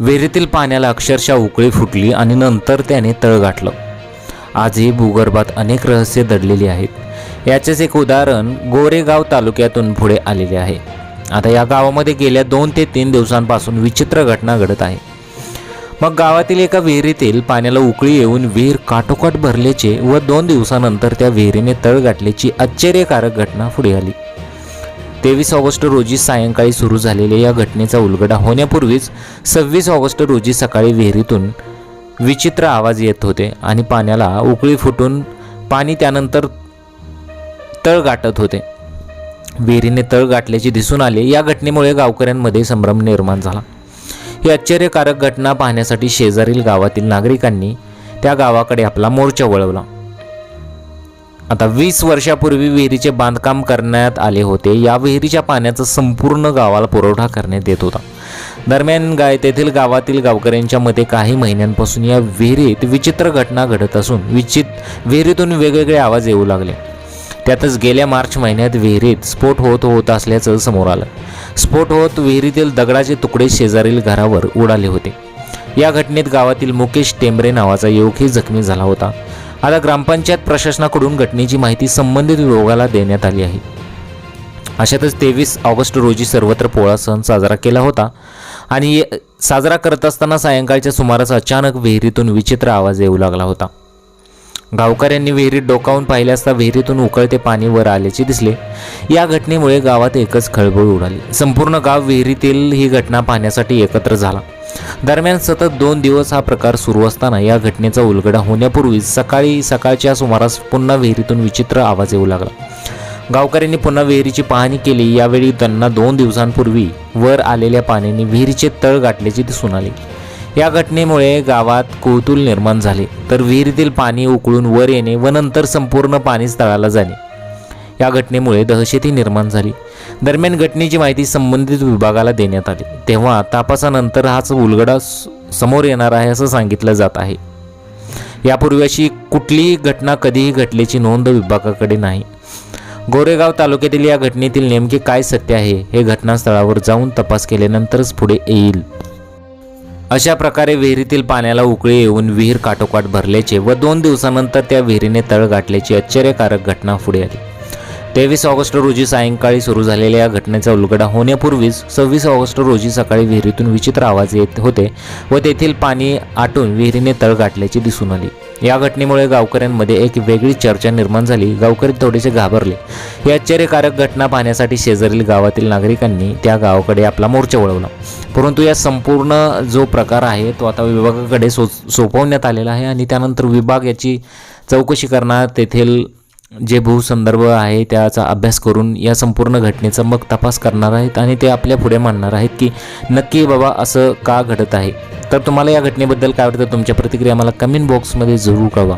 विहिरीतील पाण्याला अक्षरशः उकळी फुटली आणि नंतर त्याने तळ गाठलं. आजही भूगर्भात अनेक रहस्य दडलेली आहेत. याचेच एक उदाहरण गोरेगाव तालुक्यातून पुढे आलेले आहे. आता या गावामध्ये गेल्या दोन ते तीन दिवसांपासून विचित्र घटना घडत आहे. मग गावातील एका विहिरीतील पाण्याला उकळी येऊन विहीर काठोकाठ भरल्याचे व दोन दिवसानंतर त्या विहिरीने तळ गाठल्याची आश्चर्यकारक घटना पुढे आली. तेवीस ऑगस्ट रोजी सायंकाळी सुरू झालेल्या या घटनेचा उलगडा होण्यापूर्वीच सव्वीस ऑगस्ट रोजी सकाळी विहिरीतून विचित्र आवाज येत होते आणि पाण्याला उकळी फुटून पाणी त्यानंतर तळ गाठत होते. विहिरीने तळ गाठल्याचे दिसून आले. या घटनेमुळे गावकऱ्यांमध्ये संभ्रम निर्माण झाला. ही आश्चर्यकारक घटना पाहण्यासाठी शेजारील गावातील नागरिकांनी त्या गावाकडे आपला मोर्चा वळवला. आता वीस वर्षापूर्वी विहिरीचे बांधकाम करण्यात आले होते. या विहिरीच्या पाण्याचा संपूर्ण गावाला पुरवठा करण्यात येत होता. दरम्यान गाय तेथील गावातील गावकऱ्यांच्या मते काही महिन्यांपासून या विहिरीत विचित्र घटना घडत असून विचित विहिरीतून वेगवेगळे आवाज येऊ लागले. त्यातच गेल्या मार्च महिन्यात विहिरीत स्फोट होत होत असल्याचं समोर आलं. स्फोट होत विहिरीतील दगडाचे तुकडे शेजारील घरावर उडाले होते. या घटनेत गावातील मुकेश टेंबरे नावाचा युवकही जखमी झाला होता. आता ग्रामपंचायत प्रशासनाकडून घटनेची माहिती संबंधित विभागाला देण्यात आली आहे. अशातच तेवीस ऑगस्ट रोजी सर्वत्र पोळा सण साजरा केला होता आणि साजरा करत असताना सायंकाळच्या सुमारास अचानक विहिरीतून विचित्र आवाज येऊ लागला होता. गावकऱ्यांनी विहिरीत डोकावून पाहिले असता विहिरीतून उकळते पाणी वर आल्याचे दिसले. या घटनेमुळे गावात एकच खळबळ उडाली. संपूर्ण गाव विहिरीतील ही घटना पाहण्यासाठी एकत्र झाला. दरम्यान सतत दोन दिवस हा प्रकार सुरू असताना या घटनेचा उलगडा होण्यापूर्वी सकाळी सकाळच्या सुमारास पुन्हा विहिरीतून विचित्र आवाज येऊ लागला. गावकऱ्यांनी पुन्हा विहिरीची पाहणी केली. यावेळी त्यांना दोन दिवसांपूर्वी वर आलेल्या पाण्याने विहिरीचे तळ गाठल्याचे दिसून आले. या घटनेमुळे गावात कौतूल निर्माण झाले. तर विहिरीतील पाणी उकळून वर येणे व नंतर संपूर्ण पाणीच तळाला जाणे. या घटनेमुळे दहशती निर्माण झाली. दरम्यान घटनेची माहिती संबंधित विभागाला देण्यात आली. तेव्हा तपासानंतर हाच उलगडा समोर येणार आहे असं सांगितलं जात आहे. यापूर्वी अशी कुठलीही घटना कधीही घटल्याची नोंद विभागाकडे नाही. गोरेगाव तालुक्यातील या घटनेतील नेमके काय सत्य आहे हे घटनास्थळावर जाऊन तपास केल्यानंतरच पुढे येईल. अशा प्रकारे विहिरीतील पाण्याला उकळी येऊन विहीर काठोकाठ भरल्याचे व दोन दिवसानंतर त्या विहिरीने तळ गाठल्याची आश्चर्यकारक घटना पुढे आली. तेवीस ऑगस्ट रोजी सायंकाळी सुरू झालेल्या या घटनेचा उलगडा होण्यापूर्वीच सव्वीस ऑगस्ट रोजी सकाळी विहिरीतून विचित्र आवाज येत होते व तेथील पाणी आटून विहिरीने तळ गाठल्याची दिसून आली. या घटनेमुळे गावकऱ्यांमध्ये एक वेगळी चर्चा निर्माण झाली. गावकरी थोडेसे घाबरले. ही आश्चर्यकारक घटना पाहण्यासाठी शेजारील गावातील नागरिकांनी त्या गावाकडे आपला मोर्चा वळवला. परंतु या संपूर्ण जो प्रकार आहे तो आता विभागाकडे सो सोपवण्यात आलेला आहे आणि त्यानंतर विभाग याची चौकशी करणार तेथील जे भूसंदर्भ आहे त्याचा अभ्यास करून या संपूर्ण घटनेचा मग तपास करणार आहेत आणि ते आपल्या पुढे मांडणार आहेत की नक्की बाबा असं का घडत आहे. तर तुम्हाला या घटनेबद्दल काय वाटतं? तुमच्या प्रतिक्रिया मला कमेंट बॉक्समध्ये जरूर कळवा.